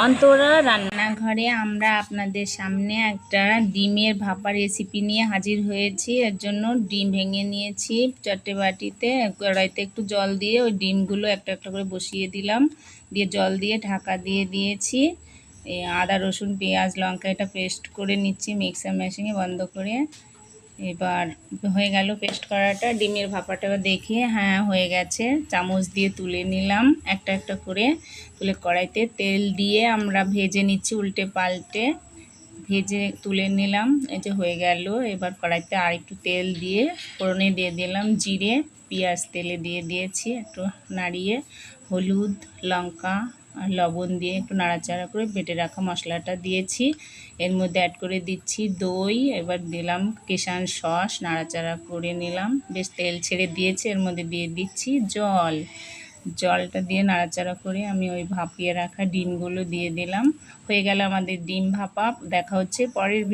অন্তরা রান্নাঘরে আমরা আপনাদের সামনে একটা ডিমের ভাপা রেসিপি নিয়ে হাজির হয়েছি। এর জন্য ডিম ভেঙে নিয়েছি চারটে বাটিতে। কড়াইতে একটু জল দিয়ে ওই ডিমগুলো একটা একটা করে বসিয়ে দিলাম। দিয়ে জল দিয়ে ঢাকা দিয়ে দিয়েছি। আদা, রসুন, পেঁয়াজ, লঙ্কা এটা পেস্ট করে নিচ্ছি মিক্সার মেশিনে বন্ধ করে। এবার হয়ে গেল পেস্ট করাটা, ডিমের ভাপাটা দেখে হ্যাঁ হয়ে গেছে। চামচ দিয়ে তুলে নিলাম একটা একটা করে। তুলে কড়াইতে তেল দিয়ে আমরা ভেজে নিচ্ছি উল্টে পাল্টে। ভেজে তুলে নিলাম, এই যে হয়ে গেল। এবার কড়াইতে আর একটু তেল দিয়ে ফোড়নে দিয়ে দিলাম জিরে, পেঁয়াজ তেলে দিয়ে দিয়েছি একটু নাড়িয়ে। হলুদ, লঙ্কা আর লবণ দিয়ে একটু নাড়াচাড়া করে বেটে রাখা মশলাটা দিয়েছি। এর মধ্যে অ্যাড করে দিচ্ছি দই, এবার দিলাম কিষান সস, নাড়াচাড়া করে নিলাম। বেশ তেল ছেড়ে দিয়েছি, এর মধ্যে দিয়ে দিচ্ছি জল। জলটা দিয়ে নাড়াচাড়া করে আমি ওই ভাপিয়ে রাখা ডিমগুলো দিয়ে দিলাম। হয়ে গেল আমাদের ডিম ভাপা, দেখা হচ্ছে পরের